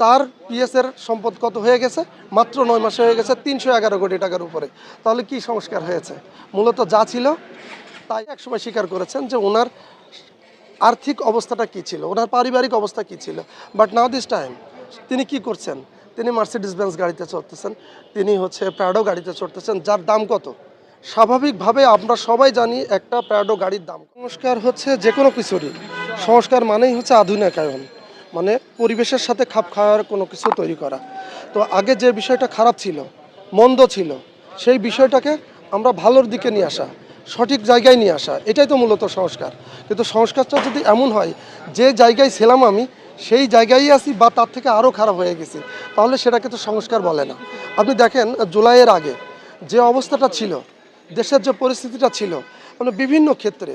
তার পিএসের সম্পদ কত হয়ে গেছে? মাত্র নয় মাসে হয়ে গেছে তিনশো এগারো কোটি টাকার উপরে। তাহলে কি সংস্কার হয়েছে? মূলত যা ছিল, তাই একসময় স্বীকার করেছেন যে ওনার আর্থিক অবস্থাটা কি ছিল, ওনার পারিবারিক অবস্থা কি ছিল। বাট নাও দিস টাইম তিনি কি করছেন? তিনি মার্সিডিস বেঞ্জ গাড়িতে চড়তেছেন, তিনি হচ্ছে প্যাডো গাড়িতে চড়তেছেন, যার দাম কত? স্বাভাবিকভাবে আমরা সবাই জানি একটা প্যাডো গাড়ির দাম সংস্কার হচ্ছে যে কোনো কিছুরই। সংস্কার মানেই হচ্ছে আধুনিকায়ন। মানে পরিবেশের সাথে খাপ খাওয়ার কোনো কিছু তৈরি করা। তো আগে যে বিষয়টা খারাপ ছিল, মন্দ ছিল, সেই বিষয়টাকে আমরা ভালোর দিকে নিয়ে আসা, সঠিক জায়গায় নিয়ে আসা, এটাই তো মূলত সংস্কার। কিন্তু সংস্কারটা যদি এমন হয়, যে জায়গায় ছিলাম আমি, সেই জায়গায় আছি বা তার থেকে আরও খারাপ হয়ে গেছি, তাহলে সেটাকে তো সংস্কার বলে না। আপনি দেখেন, জুলাইয়ের আগে যে অবস্থাটা ছিল, দেশের যে পরিস্থিতিটা ছিল মানে বিভিন্ন ক্ষেত্রে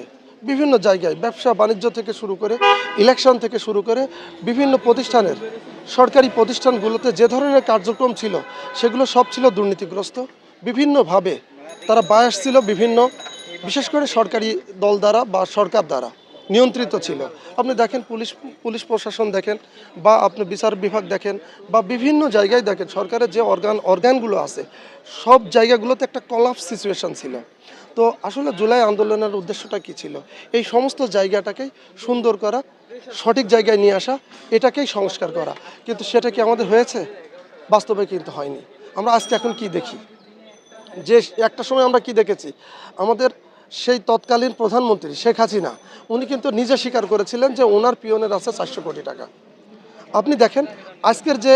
বিভিন্ন জায়গায় ব্যবসা বাণিজ্য থেকে শুরু করে ইলেকশন থেকে শুরু করে বিভিন্ন প্রতিষ্ঠানের সরকারি প্রতিষ্ঠানগুলোতে যে ধরনের কার্যক্রম ছিল, সেগুলো সব ছিল দুর্নীতিগ্রস্ত। বিভিন্নভাবে তারা বায়াস ছিল বিভিন্ন, বিশেষ করে সরকারি দল দ্বারা বা সরকার দ্বারা। নিয়ন্ত্রিত ছিল। আপনি দেখেন পুলিশ পুলিশ প্রশাসন দেখেন বা আপনি বিচার বিভাগ দেখেন বা বিভিন্ন জায়গায় দেখেন সরকারের যে অর্গান, অর্গানগুলো আছে, সব জায়গাগুলোতে একটা কলাপ সিচুয়েশন ছিল। তো আসলে জুলাই আন্দোলনের উদ্দেশ্যটা কি ছিল? এই সমস্ত জায়গাটাকেই সুন্দর করা, সঠিক জায়গায় নিয়ে আসা, এটাকেই সংস্কার করা। কিন্তু সেটা কি আমাদের হয়েছে? বাস্তবে কিন্তু হয়নি। আমরা আজকে এখন কি দেখি? যে একটা সময় আমরা কি দেখেছি? আমাদের সেই তৎকালীন প্রধানমন্ত্রী শেখ হাসিনা, উনি কিন্তু নিজে স্বীকার করেছিলেন যে ওনার পিয়নের আছে চারশো কোটি টাকা। আপনি দেখেন, আজকের যে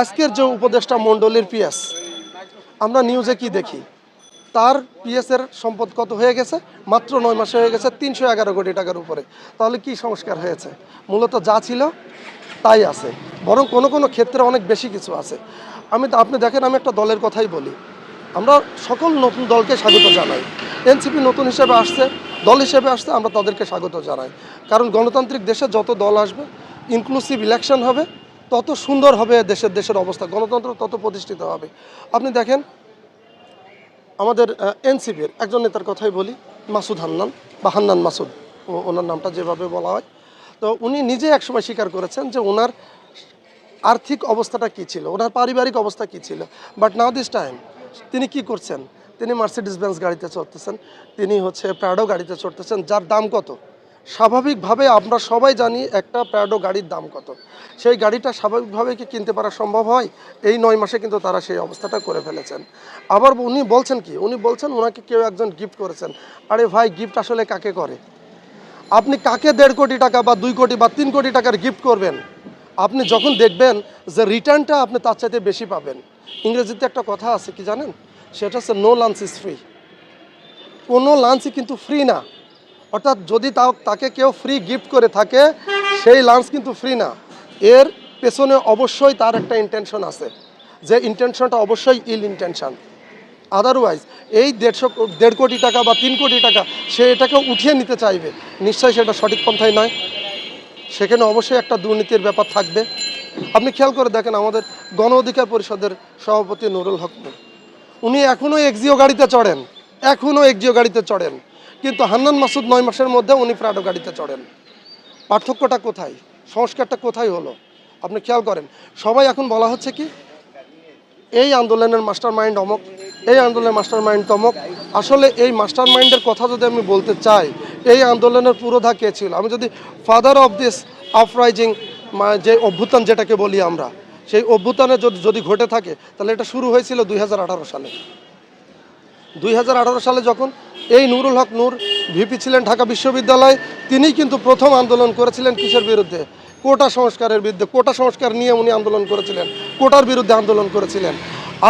আজকের যে উপদেষ্টা মণ্ডলীর পিএস, আমরা নিউজে কি দেখি? তার পিএসের সম্পদ কত হয়ে গেছে? মাত্র নয় মাসে হয়ে গেছে তিনশো এগারো কোটি টাকার উপরে। তাহলে কি সংস্কার হয়েছে? মূলত যা ছিল, তাই আছে। বরং কোনো কোনো ক্ষেত্রে অনেক বেশি কিছু আছে। আমি, আপনি দেখেন, আমি একটা দলের কথাই বলি। আমরা সকল নতুন দলকে স্বাগত জানাই। এনসিপি নতুন হিসেবে আসছে, দল হিসেবে আসছে, আমরা তাদেরকে স্বাগত জানাই। কারণ গণতান্ত্রিক দেশে যত দল আসবে ইনক্লুসিভ ইলেকশন হবে, তত সুন্দর হবে দেশের দেশের অবস্থা। গণতন্ত্র তত প্রতিষ্ঠিত হবে। আপনি দেখেন, আমাদের এনসিপির একজন নেতার কথাই বলি, মাসুদ হান্নান, বা হান্নান মাসুদ ওনার নামটা যেভাবে বলা হয়। তো উনি নিজে একসময় স্বীকার করেছেন যে ওনার আর্থিক অবস্থাটা কি ছিল, ওনার পারিবারিক অবস্থা কি ছিল। বাট নাও দিস টাইম তিনি কি করছেন? তিনি মার্সিডিস বেঞ্জ গাড়িতে চড়তেছেন, তিনি হচ্ছে প্যাডো গাড়িতে চড়তেছেন, যার দাম কত? স্বাভাবিকভাবে আমরা সবাই জানি একটা প্যাডো গাড়ির দাম কত। সেই গাড়িটা স্বাভাবিকভাবে কি কিনতে পারা সম্ভব হয়? এই নয় মাসে কিন্তু তারা সেই অবস্থাটা করে ফেলেছেন। আবার উনি বলছেন কি? উনি বলছেন ওনাকে কেউ একজন গিফট করেছেন। আরে ভাই গিফট আসলে কাকে করে? আপনি কাকে দেড় কোটি টাকা বা দুই কোটি বা তিন কোটি টাকার গিফট করবেন? আপনি যখন দেখবেন যে রিটার্নটা আপনি তার চাইতে বেশি পাবেন। ইংরেজিতে একটা কথা আছে, কি জানেন? সেটা হচ্ছে নো লাঞ্চ ইজ ফ্রি কোনো লাঞ্চই কিন্তু ফ্রি না। অর্থাৎ যদি তাকে কেউ ফ্রি গিফট করে থাকে, সেই লাঞ্চ কিন্তু ফ্রি না। এর পেছনে অবশ্যই তার একটা ইন্টেনশন আছে, যে ইন্টেনশনটা অবশ্যই ইল ইন্টেনশন আদারওয়াইজ এই দেড়শো দেড় কোটি টাকা বা তিন কোটি টাকা সে এটাকে উঠিয়ে নিতে চাইবে। নিশ্চয়ই সেটা সঠিক পন্থায় নয়। সেখানে অবশ্যই একটা দুর্নীতির ব্যাপার থাকবে। আপনি খেয়াল করে দেখেন আমাদের গণ অধিকার পরিষদের সভাপতি নুরুল হক। উনি এখনও এক্সিও গাড়িতে চড়েন এখনও এক্সিও গাড়িতে চড়েন। কিন্তু হান্নান মাসুদ নয় মাসের মধ্যে উনি প্রাডো গাড়িতে চড়েন। পার্থক্যটা কোথায়? সংস্কারটা কোথায় হলো? আপনি খেয়াল করেন, সবাই এখন বলা হচ্ছে কি, এই আন্দোলনের মাস্টার মাইন্ড অমক, এই আন্দোলনের মাস্টার মাইন্ড তমক। আসলে এই মাস্টার মাইন্ডের কথা যদি আমি বলতে চাই, এই আন্দোলনের পুরোধা কে ছিল? আমি যদি ফাদার অফ দিস আপরাইজিং যে অভ্যুত্থান যেটাকে বলি আমরা সেই অভ্যুত্থানে যদি ঘটে থাকে, তাহলে এটা শুরু হয়েছিল দুই সালে। দুই সালে যখন এই নুরুল হক নূর ভিপি ছিলেন ঢাকা বিশ্ববিদ্যালয় তিনি কিন্তু প্রথম আন্দোলন করেছিলেন কিসের বিরুদ্ধে? কোটা সংস্কারের বিরুদ্ধে। কোটা সংস্কার নিয়ে উনি আন্দোলন করেছিলেন। কোটার বিরুদ্ধে আন্দোলন করেছিলেন।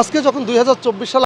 আজকে যখন দুই হাজার চব্বিশ সালে